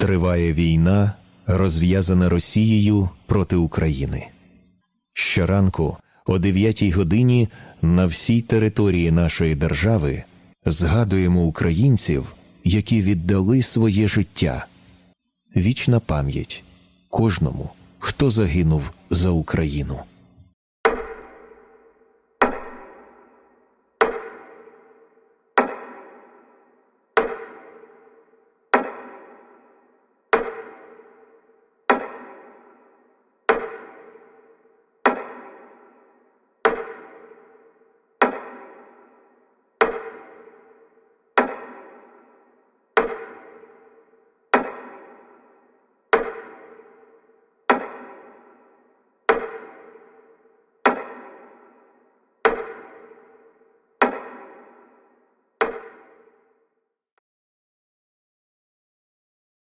Триває війна, розв'язана Росією проти України. Щоранку о 9 годині на всій території нашої держави згадуємо українців, які віддали своє життя. Вічна пам'ять кожному, хто загинув за Україну.